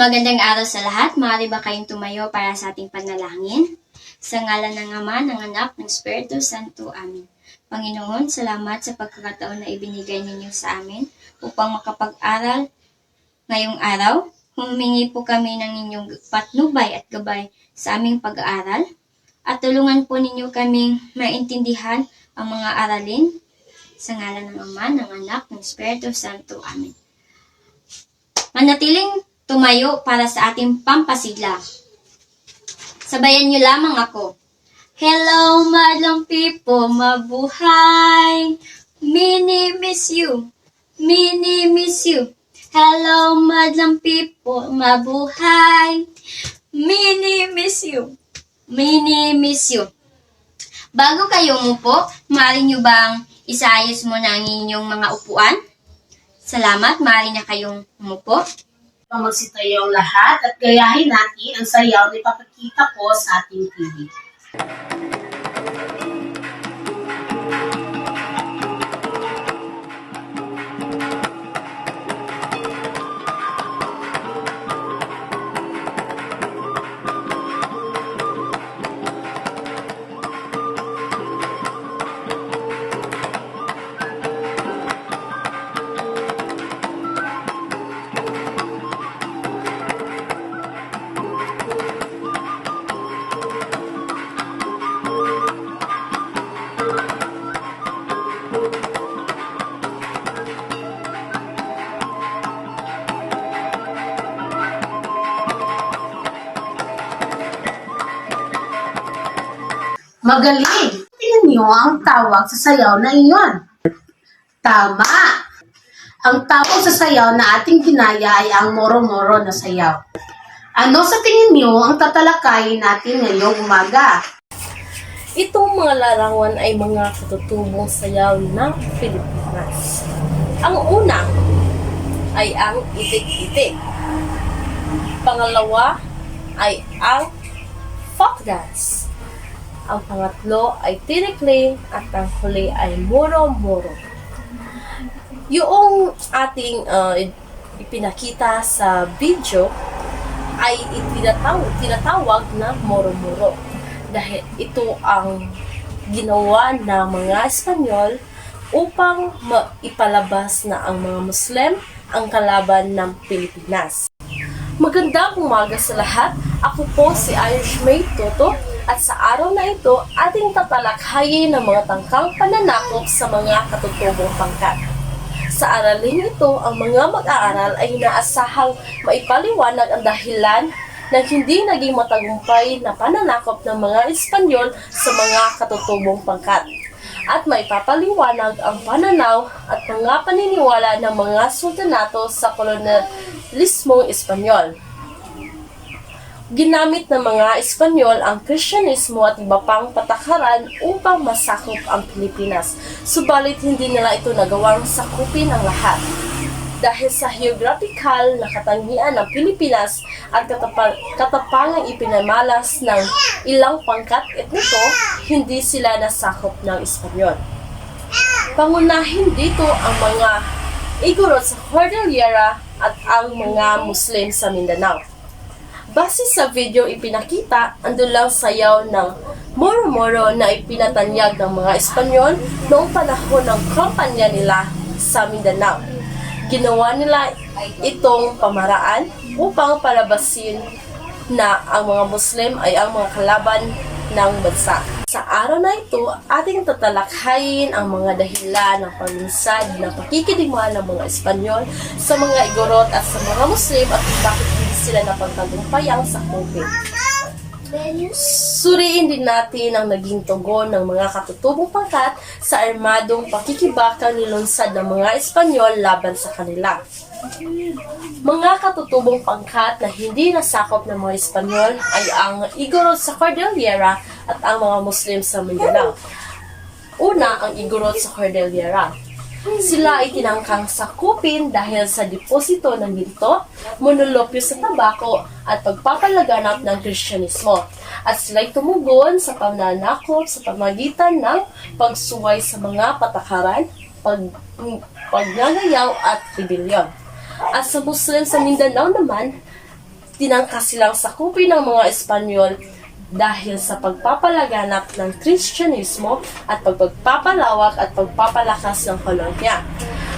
Magandang araw sa lahat. Maaari ba kayong tumayo para sa ating panalangin? Sa ngalan ng Ama, ng Anak, ng Espiritu Santo. Amen. Panginoon, salamat sa pagkakataon na ibinigay ninyo sa amin upang makapag-aral ngayong araw. Humingi po kami ng inyong patnubay at gabay sa aming pag-aaral at tulungan po ninyo kaming maintindihan ang mga aralin sa ngalan ng Ama, ng Anak, ng Espiritu Santo. Amen. Manatiling tumayo para sa ating pampasigla. Sabayan niyo lamang ako. Hello, madlang people, mabuhay. Mini miss you. Mini miss you. Hello, madlang people, mabuhay. Mini miss you. Mini miss you. Bago kayo umupo, maaari nyo bang isaayos mo na ang inyong mga upuan? Salamat, maaari na kayong umupo. Upang magsitayaw lahat at gayahin natin ang sayaw na ipapakita ko sa ating TV. Magaling! Tingnan niyo ang tawag sa sayaw na iyon. Tama! Ang tawag sa sayaw na ating ginaya ay ang moro-moro na sayaw. Ano sa tingin niyo ang tatalakayin natin ngayong umaga? Itong mga larawan ay mga katutubong sayaw ng Pilipinas. Ang una ay ang itik-itik. Pangalawa ay ang folk dance. Ang pangatlo ay tinikling at ang huli ay muro-muro. Yung ating uh, ipinakita sa video ay itinatawag, tinatawag na moro-moro dahil ito ang ginawa ng mga Espanyol upang maipalabas na ang mga Muslim ang kalaban ng Pilipinas. Magandang umaga sa lahat. Ako po si Irish May Toto at sa araw na ito ating tatalakhayin ng mga tangkang pananakop sa mga katutubong pangkat. Sa aralin ito, ang mga mag-aaral ay inaasahang maipaliwanag ang dahilan ng hindi naging matagumpay na pananakop ng mga Espanyol sa mga katutubong pangkat at may papaliwanag ang pananaw at mga paniniwala ng mga sultanato sa kolonyalismong Espanyol. Ginamit ng mga Espanyol ang Kristyanismo at iba pang patakaran upang masakop ang Pilipinas, subalit hindi nila ito nagawang sakupin ang lahat. Dahil sa geographical na katangian ng Pilipinas at katapa- katapangang ipinamalas ng ilang pangkat etniko, hindi sila nasakop ng Espanyol. Pangunahin dito ang mga Igorot sa Cordillera at ang mga Muslim sa Mindanao. Base sa video ipinakita, andun lang sayaw ng Moro-Moro na ipinatanyag ng mga Espanyol noong panahon ng kampanya nila sa Mindanao. Ginawa nila itong pamaraan upang palabasin na ang mga Muslim ay ang mga kalaban ng bansa. Sa araw na ito, ating tatalakhayin ang mga dahilan ng paminsad na pakikidigmaan ng mga Espanyol sa mga Igorot at sa mga Muslim at bakit sila napagtagumpayang sa COVID. Suriin din natin ang naging tugon ng mga katutubong pangkat sa armadong pakikibakang nilunsad ng mga Espanyol laban sa kanila. Mga katutubong pangkat na hindi nasakop ng mga Espanyol ay ang Igorot sa Cordillera at ang mga Muslim sa Mindanao. Una, ang Igorot sa Cordillera. Sila ay tinangkang sakupin dahil sa deposito ng ginto, monolopyo sa tabako at pagpapalaganap ng Kristyanismo. At sila'y tumugon sa pananakop sa pamagitan ng pagsuway sa mga patakaran, pag, pagngangayaw at rebellion. At sa Muslim sa Mindanao naman, tinangkas silang sakupin ng mga Espanyol dahil sa pagpapalaganap ng Kristyanismo at pagpapalawak at pagpapalakas ng kolonya.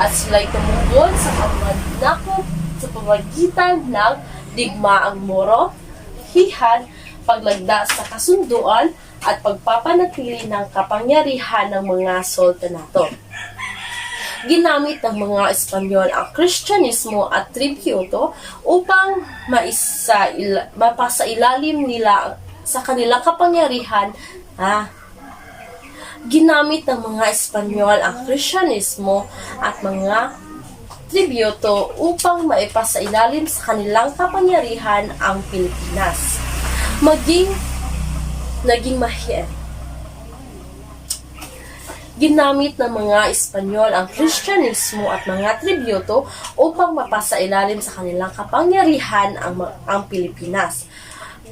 At sila'y tumungkol sa pagmanakop sa pamagitan ng digmaang Moro, hihan, paglagda sa kasunduan at pagpapanatili ng kapangyarihan ng mga sultanato ginamit ng mga Espanyol ang Kristyanismo at tributo upang maisa ila, mapasailalim nila sa kanilang kapangyarihan ah, ginamit ng mga Espanyol ang Kristyanismo at mga tributo upang maipasailalim sa kanilang kapangyarihan ang Pilipinas. Maging naging mahir ginamit ng mga Espanyol ang Kristyanismo at mga tributo upang mapasailalim sa kanilang kapangyarihan ang, ang Pilipinas.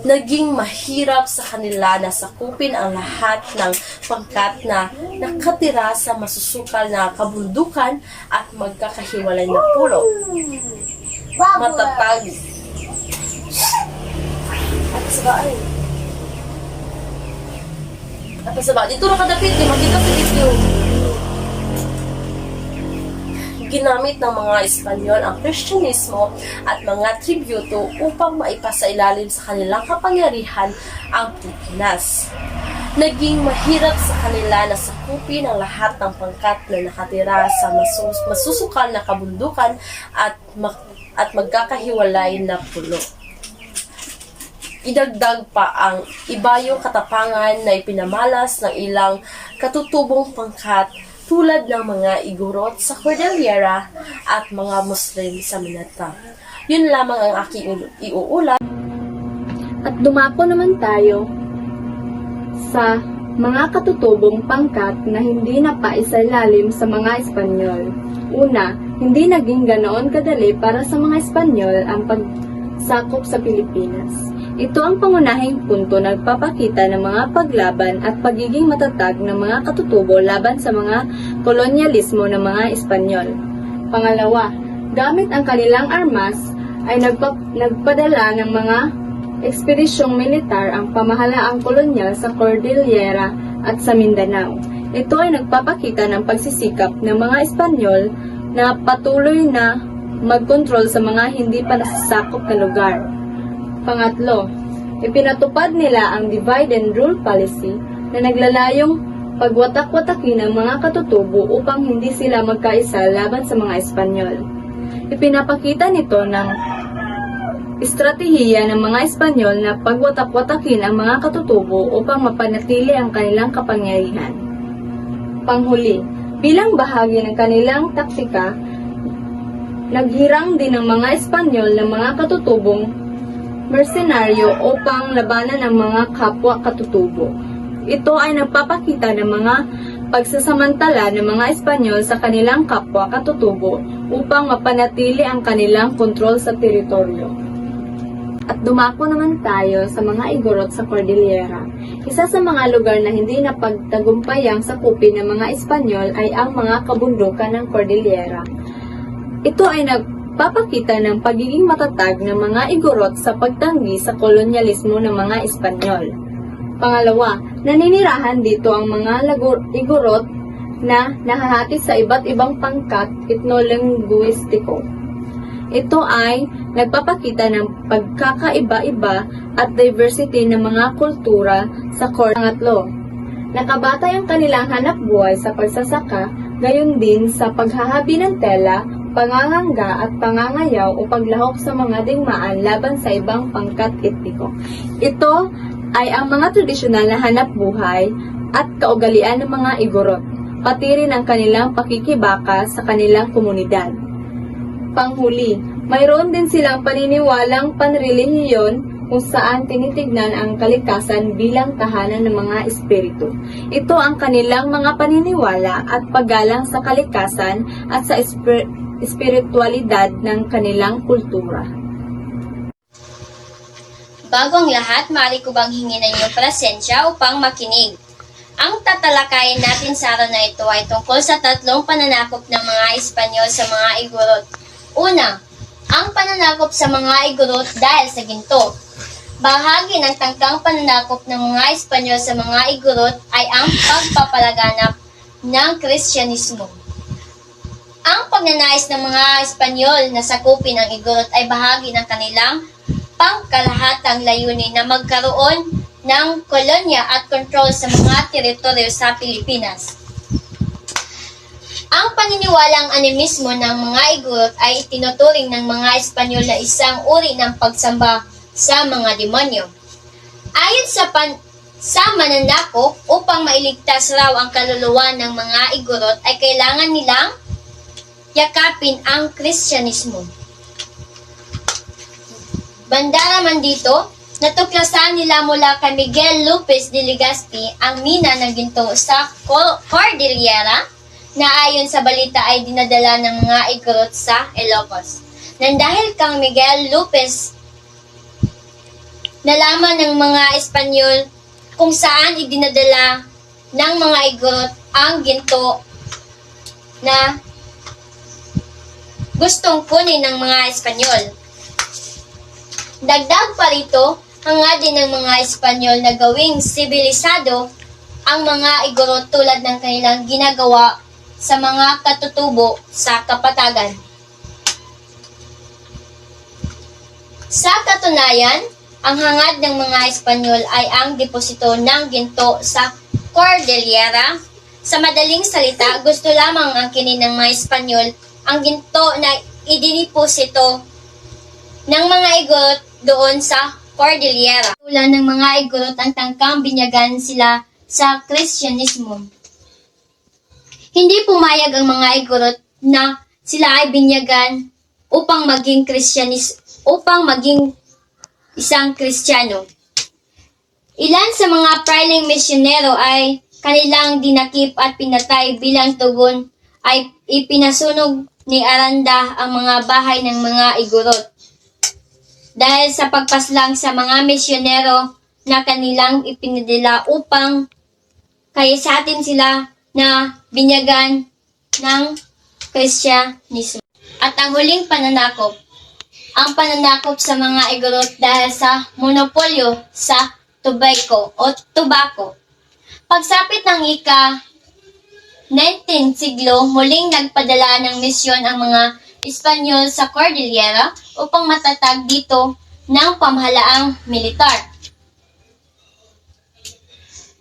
Naging mahirap sa kanila na sakupin ang lahat ng pangkat na nakatira sa masusukal na kabundukan at magkakahiwalay na pulo. Matatag. At sa baay. At sa baay. Dito na kadapit. Makita sa video. Ginamit ng mga Espanyol ang Kristyanismo at mga tributo upang maipasailalim sa kanilang kapangyarihan ang Pilipinas. Naging mahirap sa kanila na sakupin ang lahat ng pangkat na nakatira sa masus masusukal na kabundukan at, mag- at magkakahiwalay na pulo. Idagdag pa ang ibayong katapangan na ipinamalas ng ilang katutubong pangkat tulad ng mga igurot sa Cordillera at mga Muslim sa Minata. Yun lamang ang aking iuulat. At dumako naman tayo sa mga katutubong pangkat na hindi napaisalalim sa mga Espanyol. Una, hindi naging ganoon kadali para sa mga Espanyol ang pagsakop sa Pilipinas. Ito ang pangunahing punto na nagpapakita ng mga paglaban at pagiging matatag ng mga katutubo laban sa mga kolonyalismo ng mga Espanyol. Pangalawa, gamit ang kanilang armas ay nagpa- nagpadala ng mga ekspedisyong militar ang pamahalaang kolonyal sa Cordillera at sa Mindanao. Ito ay nagpapakita ng pagsisikap ng mga Espanyol na patuloy na magkontrol sa mga hindi pa nasasakop na lugar. Pangatlo, ipinatupad nila ang divide and rule policy na naglalayong pagwatak-watakin ang mga katutubo upang hindi sila magkaisa laban sa mga Espanyol. Ipinapakita nito ng estratehiya ng mga Espanyol na pagwatak-watakin ang mga katutubo upang mapanatili ang kanilang kapangyarihan. Panghuli, bilang bahagi ng kanilang taktika, naghirang din ng mga Espanyol ng mga katutubong mersenaryo upang labanan ang mga kapwa katutubo. Ito ay nagpapakita ng mga pagsasamantala ng mga Espanyol sa kanilang kapwa katutubo upang mapanatili ang kanilang kontrol sa teritoryo. At dumako naman tayo sa mga igorot sa Cordillera. Isa sa mga lugar na hindi napagtagumpayang sakupin ng mga Espanyol ay ang mga kabundukan ng Cordillera. Ito ay nagpapakita ng pagiging matatag ng mga igorot sa pagtanggi sa kolonyalismo ng mga Espanyol. Pangalawa, naninirahan dito ang mga igorot na nahahati sa iba't ibang pangkat etnolinguistiko. Ito ay nagpapakita ng pagkakaiba-iba at diversity ng mga kultura sa core. Pangatlo, nakabatay ang kanilang hanap buhay sa pagsasaka, gayon din sa paghahabi ng tela, panganganga at pangangayaw o paglahok sa mga digmaan laban sa ibang pangkat etniko. Ito ay ang mga tradisyonal na hanap buhay at kaugalian ng mga igorot, pati rin ang kanilang pakikibaka sa kanilang komunidad. Panghuli, mayroon din silang paniniwalang panrelihiyon kung saan tinitignan ang kalikasan bilang tahanan ng mga espiritu. Ito ang kanilang mga paniniwala at paggalang sa kalikasan at sa espir- espiritualidad ng kanilang kultura. Bago ang lahat, maaari ko bang hingin ng inyong presensya upang makinig. Ang tatalakayin natin sa araw na ito ay tungkol sa tatlong pananakop ng mga Espanyol sa mga Igorot. Una, ang pananakop sa mga igorot dahil sa ginto. Bahagi ng tangkang pananakop ng mga Espanyol sa mga igorot ay ang pagpapalaganap ng Kristyanismo. Ang pagnanais ng mga Espanyol na sakupin ang igorot ay bahagi ng kanilang pangkalahatang layunin na magkaroon ng kolonya at kontrol sa mga teritoryo sa Pilipinas. Ang paniniwalang animismo ng mga igorot ay itinuturing ng mga Espanyol na isang uri ng pagsamba sa mga demonyo. Ayon sa pan sa mananakop, upang mailigtas raw ang kaluluwa ng mga igorot ay kailangan nilang yakapin ang Kristyanismo. Banda naman dito, natuklasan nila mula kay Miguel Lopez de Legazpi ang mina ng ginto sa Cor- Cordillera na ayon sa balita ay dinadala ng mga igorot sa Ilocos. Nang dahil kang Miguel Lopez nalaman ng mga Espanyol kung saan idinadala ng mga igorot ang ginto na gustong kunin ng mga Espanyol. Dagdag pa rito, hanga din ng mga Espanyol na gawing sibilisado ang mga igorot tulad ng kanilang ginagawa sa mga katutubo sa kapatagan. Sa katunayan, ang hangad ng mga Espanyol ay ang deposito ng ginto sa Cordillera. Sa madaling salita, gusto lamang ang kinin ng mga Espanyol ang ginto na idiniposito ng mga igorot doon sa Cordillera. Tula ng mga igorot ang tangkang binyagan sila sa Kristyanismo. Hindi pumayag ang mga igorot na sila ay binyagan upang maging Kristyanis upang maging isang Kristiyano. Ilan sa mga priling misyonero ay kanilang dinakip at pinatay bilang tugon ay ipinasunog ni Aranda ang mga bahay ng mga igorot. Dahil sa pagpaslang sa mga misyonero na kanilang ipinadala upang kaya sa atin sila na binyagan ng Kristyanismo. At ang huling pananakop, ang pananakop sa mga igorot dahil sa monopolyo sa tobacco o tobacco. Pagsapit ng ika 19th siglo, muling nagpadala ng misyon ang mga Espanyol sa Cordillera upang matatag dito ng pamahalaang militar.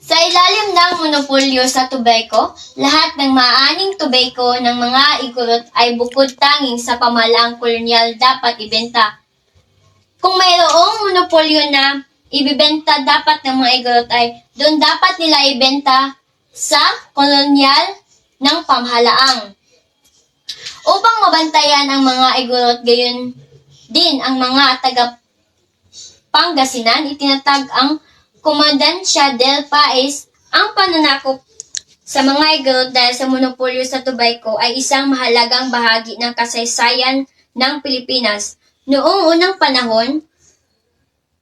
Sa ilalim ng monopolyo sa tobacco, lahat ng maaning tobacco ng mga igorot ay bukod tanging sa pamahalaang kolonyal dapat ibenta. Kung mayroong monopolyo na ibibenta dapat ng mga igorot ay doon dapat nila ibenta sa kolonyal ng pamahalaang. Upang mabantayan ang mga igorot gayon din ang mga taga Pangasinan, itinatag ang Komandansya del Pais ang pananakop sa mga igorot dahil sa monopolyo sa tobacco ay isang mahalagang bahagi ng kasaysayan ng Pilipinas. Noong unang panahon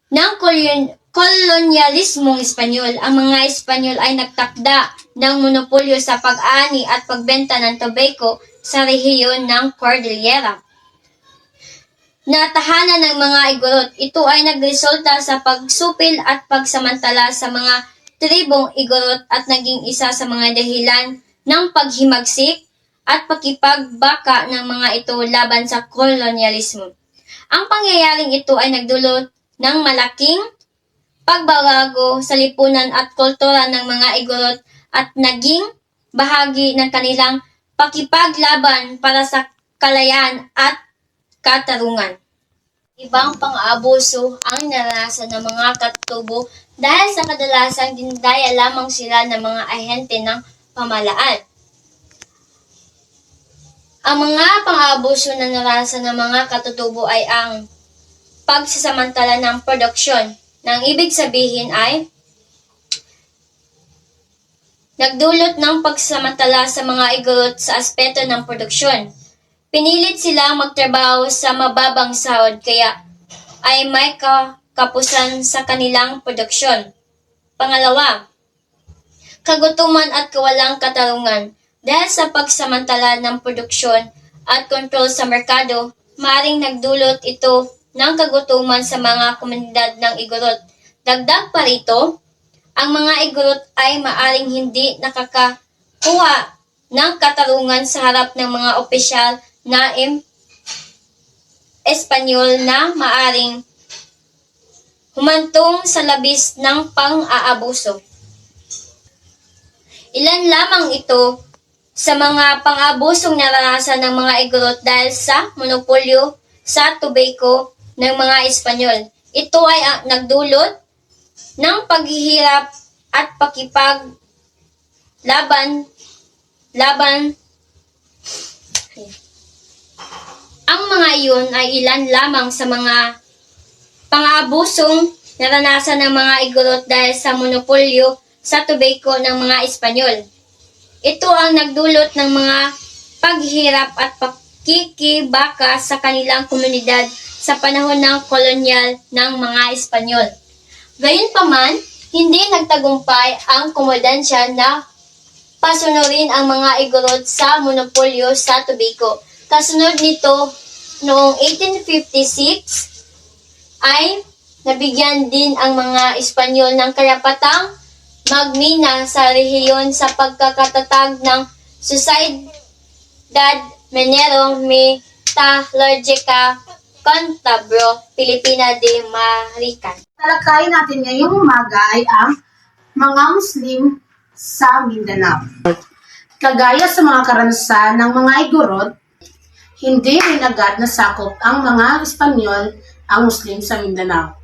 ng kolon- kolonyalismong Espanyol, ang mga Espanyol ay nagtakda ng monopolyo sa pag-ani at pagbenta ng tobacco sa rehiyon ng Cordillera na tahanan ng mga igorot. Ito ay nagresulta sa pagsupil at pagsamantala sa mga tribong igorot at naging isa sa mga dahilan ng paghimagsik at pakipagbaka ng mga ito laban sa kolonyalismo. Ang pangyayaring ito ay nagdulot ng malaking pagbabago sa lipunan at kultura ng mga igorot at naging bahagi ng kanilang pakipaglaban para sa kalayaan at katarungan. Ibang pang-aabuso ang naranasan ng mga katubo dahil sa kadalasang dinadaya lamang sila ng mga ahente ng pamalaan. Ang mga pang-aabuso na naranasan ng mga katutubo ay ang pagsasamantala ng produksyon. Nang ibig sabihin ay nagdulot ng pagsasamantala sa mga igorot sa aspeto ng produksyon. Pinilit silang magtrabaho sa mababang sahod kaya ay may ka- kapusan sa kanilang produksyon. Pangalawa, kagutuman at kawalang katarungan. Dahil sa pagsamantala ng produksyon at kontrol sa merkado, maaring nagdulot ito ng kagutuman sa mga komunidad ng Igorot. Dagdag pa rito, ang mga Igorot ay maaring hindi nakakakuha ng katarungan sa harap ng mga opisyal na im Espanyol na maaring humantong sa labis ng pang-aabuso. Ilan lamang ito sa mga pang-abusong naranasan ng mga Igorot dahil sa monopolyo sa tobacco ng mga Espanyol. Ito ay ah, nagdulot ng paghihirap at pakipag laban laban ang mga iyon ay ilan lamang sa mga pang-abusong naranasan ng mga Igorot dahil sa monopolyo sa tobacco ng mga Espanyol. Ito ang nagdulot ng mga paghihirap at pakikibaka sa kanilang komunidad sa panahon ng kolonyal ng mga Espanyol. Gayunpaman, hindi nagtagumpay ang komodensya na pasunurin ang mga Igorot sa monopolyo sa tobacco. Kasunod nito, noong 1856, ay nabigyan din ang mga Espanyol ng karapatang magmina sa rehiyon sa pagkakatatag ng Sociedad Minero Metallurgica Contabro, Pilipina de Marican. Talakayin natin ngayong umaga ay ang mga Muslim sa Mindanao. Kagaya sa mga karanasan ng mga Igorot, hindi rin agad nasakop ang mga Espanyol ang Muslim sa Mindanao.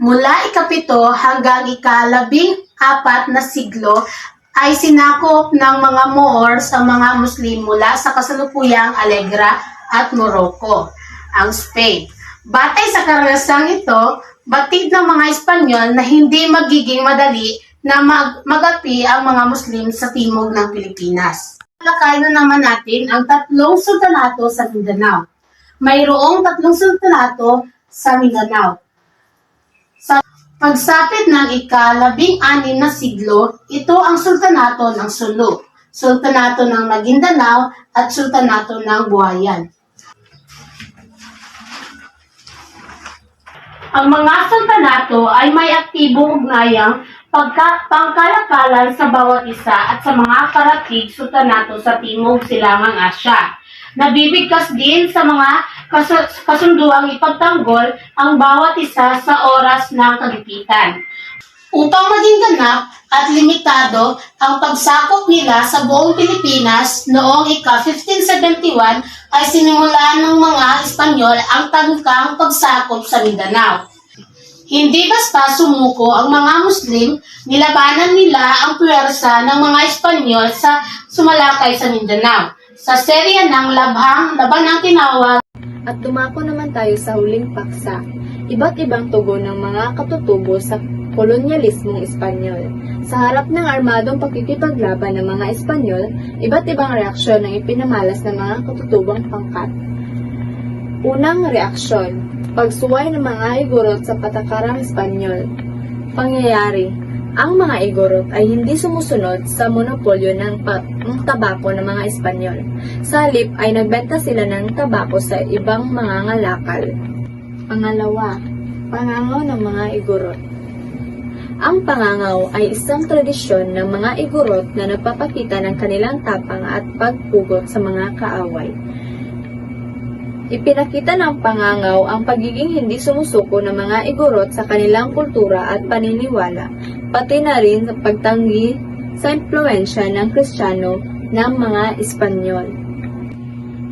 Mula ikapito hanggang ikalabing apat na siglo ay sinakop ng mga Moors ang mga Muslim mula sa kasalukuyang Alegra at Morocco, ang Spain. Batay sa karanasang ito, batid ng mga Espanyol na hindi magiging madali na mag magapi ang mga Muslim sa timog ng Pilipinas. Talakay na naman natin ang tatlong sultanato sa Mindanao. Mayroong tatlong sultanato sa Mindanao. Sa pagsapit ng ikalabing anim na siglo, ito ang sultanato ng Sulu, sultanato ng Maguindanao at sultanato ng Buhayan. Ang mga sultanato ay may aktibong ugnayang pagka pangkalakalan sa bawat isa at sa mga karatig sultanato sa Timog Silangang Asya. Nabibigkas din sa mga kasu- kasunduang ipagtanggol ang bawat isa sa oras ng kagipitan. Upang maging ganap at limitado ang pagsakop nila sa buong Pilipinas noong ika-1571 ay sinimulan ng mga Espanyol ang tangkang pagsakop sa Mindanao. Hindi basta sumuko ang mga Muslim, nilabanan nila ang puwersa ng mga Espanyol sa sumalakay sa Mindanao. Sa serya ng labhang, laban ang tinawag At tumako naman tayo sa huling paksa. Iba't ibang tugon ng mga katutubo sa kolonyalismong Espanyol. Sa harap ng armadong pakikipaglaban ng mga Espanyol, iba't ibang reaksyon ang ipinamalas ng mga katutubong pangkat. Unang reaksyon, pagsuway ng mga Igorot sa patakarang Espanyol. Pangyayari, ang mga Igorot ay hindi sumusunod sa monopolyo ng, ng tabako ng mga Espanyol. Sa ay nagbenta sila ng tabako sa ibang mga ngalakal. Pangalawa, pangangaw ng mga Igorot. Ang pangangaw ay isang tradisyon ng mga Igorot na nagpapakita ng kanilang tapang at pagpugot sa mga kaaway. Ipinakita ng pangangaw ang pagiging hindi sumusuko ng mga Igorot sa kanilang kultura at paniniwala, pati na rin sa pagtanggi sa impluensya ng Kristiyano ng mga Espanyol.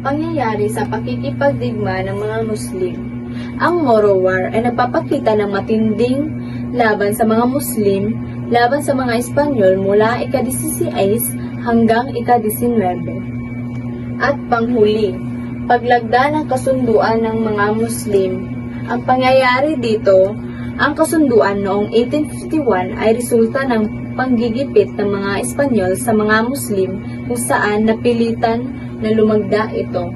Pangyayari sa pakikipagdigma ng mga Muslim. Ang Moro War ay nagpapakita ng matinding laban sa mga Muslim laban sa mga Espanyol mula ika-16 hanggang ika-19. At panghuli, paglagda ng kasunduan ng mga Muslim. Ang pangyayari dito, ang kasunduan noong 1851 ay resulta ng panggigipit ng mga Espanyol sa mga Muslim kung saan napilitan na lumagda ito.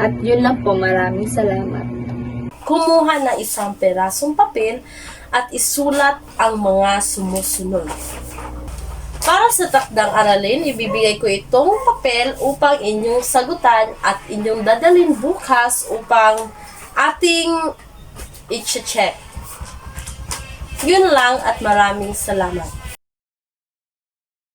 At yun lang po, maraming salamat. Kumuha na isang perasong papel at isulat ang mga sumusunod. Para sa takdang aralin, ibibigay ko itong papel upang inyong sagutan at inyong dadalin bukas upang ating i-check. Yun lang at maraming salamat.